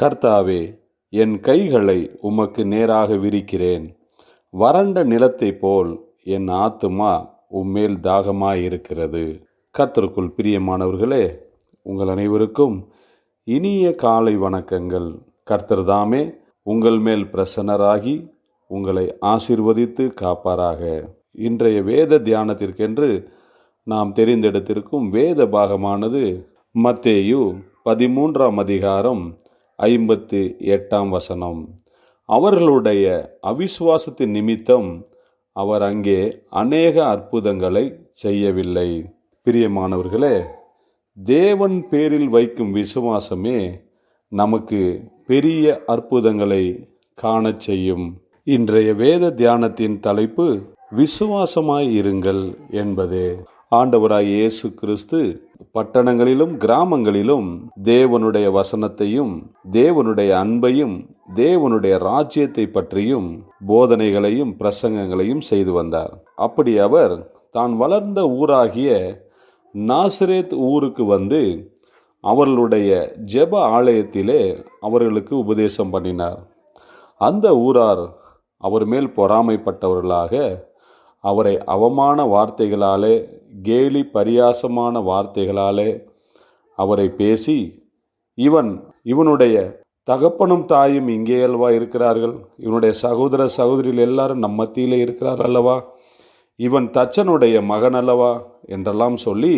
கர்த்தாவே என் கைகளை உமக்கு நேராக விரிக்கிறேன். வறண்ட நிலத்தைப் போல் என் ஆத்துமா உம்மேல் தாகமாயிருக்கிறது. கர்த்தருக்குள் பிரியமானவர்களே உங்கள் அனைவருக்கும் இனிய காலை வணக்கங்கள். கர்த்தர் தாமே உங்கள் மேல் பிரசன்னராகி உங்களை ஆசிர்வதித்து காப்பாராக. இன்றைய வேத தியானத்திற்கென்று நாம் தெரிந்தெடுத்திருக்கும் வேத பாகமானது மத்தேயு பதிமூன்றாம் அதிகாரம் ஐம்பத்து எட்டாம் வசனம். அவர்களுடைய அவிசுவாசத்தின் நிமித்தம் அவர் அங்கே அநேக அற்புதங்களை செய்யவில்லை. பிரியமானவர்களே தேவன் பேரில் வைக்கும் விசுவாசமே நமக்கு பெரிய அற்புதங்களை காணச் செய்யும். இன்றைய வேத தியானத்தின் தலைப்பு விசுவாசமாய் இருங்கள் என்பதே. ஆண்டவராய் இயேசு கிறிஸ்து பட்டணங்களிலும் கிராமங்களிலும் தேவனுடைய வசனத்தையும் தேவனுடைய அன்பையும் தேவனுடைய ராஜ்யத்தை பற்றியும் போதனைகளையும் பிரசங்கங்களையும் செய்து வந்தார். அப்படி அவர் தான் வளர்ந்த ஊராகிய நாசரேத் ஊருக்கு வந்து அவர்களுடைய ஜெப ஆலயத்திலே அவர்களுக்கு உபதேசம் பண்ணினார். அந்த ஊரார் அவர் மேல் பொறாமைப்பட்டவர்களாக அவரை அவமான வார்த்தைகளாலே கேலி பரியாசமான வார்த்தைகளாலே அவரை பேசி இவன் இவனுடைய தகப்பனும் தாயும் இங்கே அல்லவா இருக்கிறார்கள்? இவனுடைய சகோதர சகோதரிகள் எல்லாரும் நம் மத்தியிலே இருக்கிறார் அல்லவா? இவன் தச்சனுடைய மகன் அல்லவா? என்றெல்லாம் சொல்லி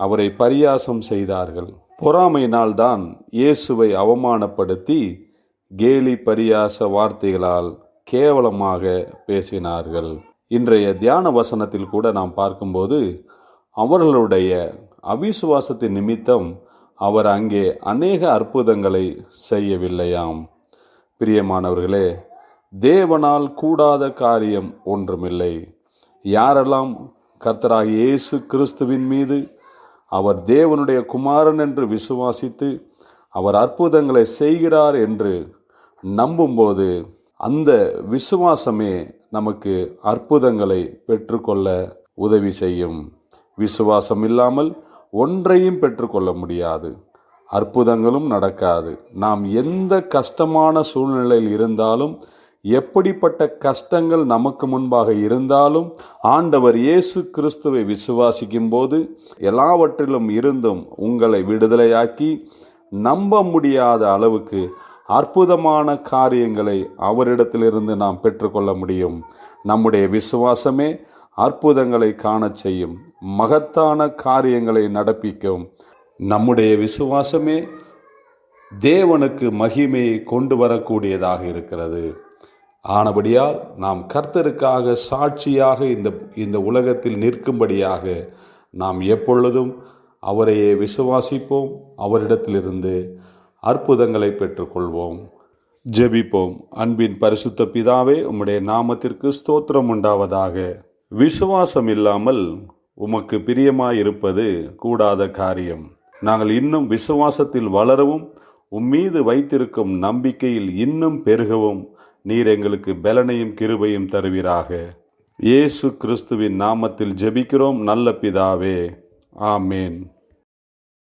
அவரை பரியாசம் செய்தார்கள். பொறாமையினால்தான் இயேசுவை அவமானப்படுத்தி கேலி பரியாச வார்த்தைகளால் கேவலமாக பேசினார்கள். இன்றைய தியான வசனத்தில் கூட நாம் பார்க்கும்போது அவர்களுடைய அவிசுவாசத்தின் நிமித்தம் அவர் அங்கே அநேக அற்புதங்களை செய்யவில்லையாம். பிரியமானவர்களே தேவனால் கூடாத காரியம் ஒன்றுமில்லை. யாரெல்லாம் கர்த்தராக இயேசு கிறிஸ்துவின் மீது அவர் தேவனுடைய குமாரன் என்று விசுவாசித்து அவர் அற்புதங்களை செய்கிறார் என்று நம்பும்போது அந்த விசுவாசமே நமக்கு அற்புதங்களை பெற்றுக்கொள்ள உதவி செய்யும். விசுவாசம் இல்லாமல் ஒன்றையும் பெற்றுக்கொள்ள முடியாது. அற்புதங்களும் நடக்காது. நாம் எந்த கஷ்டமான சூழ்நிலையில் இருந்தாலும் எப்படிப்பட்ட கஷ்டங்கள் நமக்கு முன்பாக இருந்தாலும் ஆண்டவர் இயேசு கிறிஸ்துவை விசுவாசிக்கும் போது எல்லாவற்றிலும் இருந்தும் உங்களை விடுதலையாக்கி நம்ப முடியாத அளவுக்கு அற்புதமான காரியங்களை அவரிடத்திலிருந்து நாம் பெற்றுக்கொள்ள முடியும். நம்முடைய விசுவாசமே அற்புதங்களை காணச் செய்யும். மகத்தான காரியங்களை நடப்பிக்கும். நம்முடைய விசுவாசமே தேவனுக்கு மகிமையை கொண்டு வரக்கூடியதாக இருக்கிறது. ஆனபடியால் நாம் கர்த்தருக்காக சாட்சியாக இந்த இந்த உலகத்தில் நிற்கும்படியாக நாம் எப்பொழுதும் அவரையே விசுவாசிப்போம். அவரிடத்திலிருந்து அற்புதங்களை பெற்றுக்கொள்வோம். ஜெபிப்போம். அன்பின் பரிசுத்த பிதாவே உம்முடைய நாமத்திற்கு ஸ்தோத்திரம் உண்டாவதாக. விசுவாசம் இல்லாமல் உமக்கு பிரியமாயிருப்பது கூடாத காரியம். நாங்கள் இன்னும் விசுவாசத்தில் வளரவும் உம்மீது வைத்திருக்கும் நம்பிக்கையில் இன்னும் பெருகவும். நீர் எங்களுக்கு பலனையும் கிருபையும் தருவீராக. இயேசு கிறிஸ்துவின் நாமத்தில் ஜெபிக்கிறோம். நல்ல பிதாவே. ஆமேன்.